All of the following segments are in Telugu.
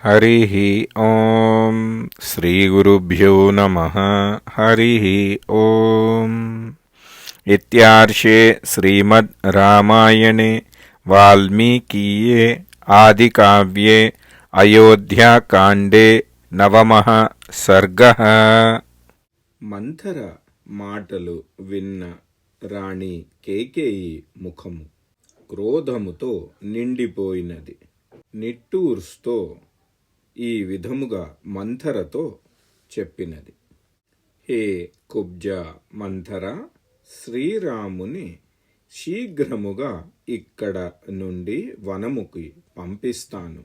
హరి ఓం శ్రీ గురుభ్యో నమ హరి ఓం ఇత్యార్షే శ్రీమద్ రామాయణే వాల్మీకీయే ఆదికావ్యే అయోధ్యాకాండే నవమ సర్గ మంథర మాటలు విన్న రాణి కేకేయి ముఖము క్రోధముతో నిండిపోయినది. నిట్టూర్స్తో ఈ విధముగా మంథరతో చెప్పినది. హే కుబ్జ మంథర శ్రీరాముని శీఘ్రముగా ఇక్కడ నుండి వనముకి పంపిస్తాను.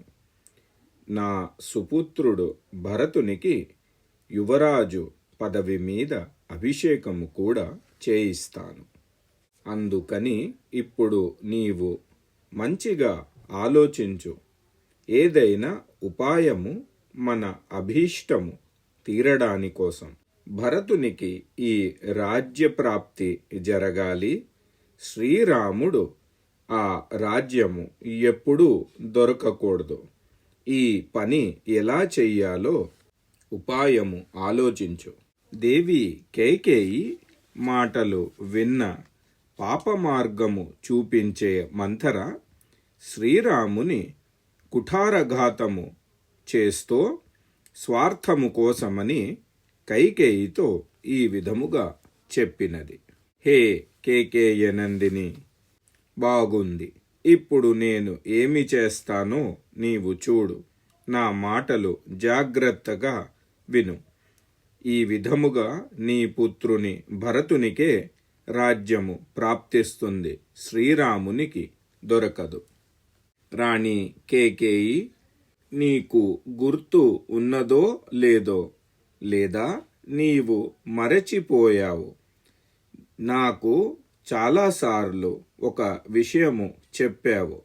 నా సుపుత్రుడు భరతునికి యువరాజు పదవి మీద అభిషేకము కూడా చేయిస్తాను. అందుకని ఇప్పుడు నీవు మంచిగా ఆలోచించు. ఏదైనా ఉపాయము మన అభీష్టము తీరడాని కోసం భరతునికి ఈ రాజ్యప్రాప్తి జరగాలి. శ్రీరాముడు ఆ రాజ్యము ఎప్పుడూ దొరకకూడదు. ఈ పని ఎలా చెయ్యాలో ఉపాయము ఆలోచించు. దేవి కేకేయి మాటలు విన్న పాప మార్గము చూపించే మంథర శ్రీరాముని కుఠారఘాతము చేస్తూ స్వార్థము కోసమని కైకేయితో ఈ విధముగా చెప్పినది. హే కేకేయనందిని బాగుంది. ఇప్పుడు నేను ఏమి చేస్తానో నీవు చూడు. నా మాటలు జాగ్రత్తగా విను. ఈ విధముగా నీ పుత్రుని భరతునికే రాజ్యము ప్రాప్తిస్తుంది. శ్రీరామునికి దొరకదు. రాణి కేకేయి నీకు గుర్తు ఉన్నదో లేదో లేదా నీవు మరచిపోయావు. నాకు చాలాసార్లు ఒక విషయము చెప్పావు.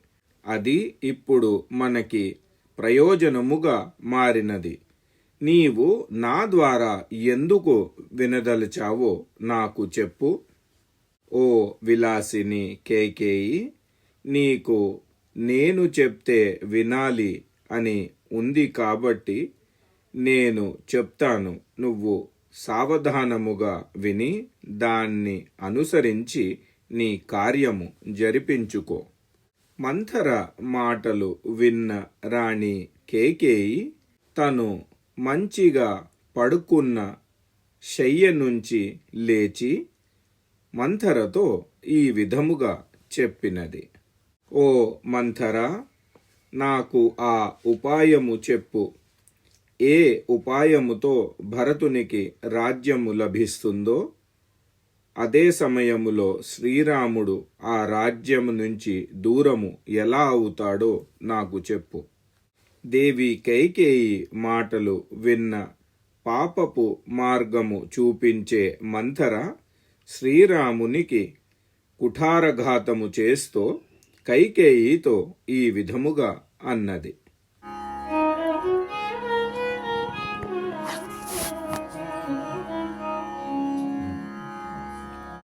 అది ఇప్పుడు మనకి ప్రయోజనముగా మారినది. నీవు నా ద్వారా ఎందుకు వినదలిచావో నాకు చెప్పు. ఓ విలాసిని కేకేయి నీకు నేను చెప్తే వినాలి అని ఉంది కాబట్టి నేను చెప్తాను. నువ్వు సావధానముగా విని దాన్ని అనుసరించి నీ కార్యము జరిపించుకో. మంథర మాటలు విన్న రాణి కేకేయి తను మంచిగా పడుకున్న శయ్య నుంచి లేచి మంథరతో ఈ విధముగా చెప్పినది. ఓ మంథర నాకు ఆ ఉపాయము చెప్పు. ఏ ఉపాయముతో భరతునికి రాజ్యము లభిస్తుందో అదే సమయములో శ్రీరాముడు ఆ రాజ్యము నుంచి దూరము ఎలా అవుతాడో నాకు చెప్పు. దేవి కైకేయి మాటలు విన్న పాపపు మార్గము చూపించే మంథర శ్రీరామునికి కుఠారఘాతము చేస్తూ కైకేయితో ఈ విధముగా అన్నది.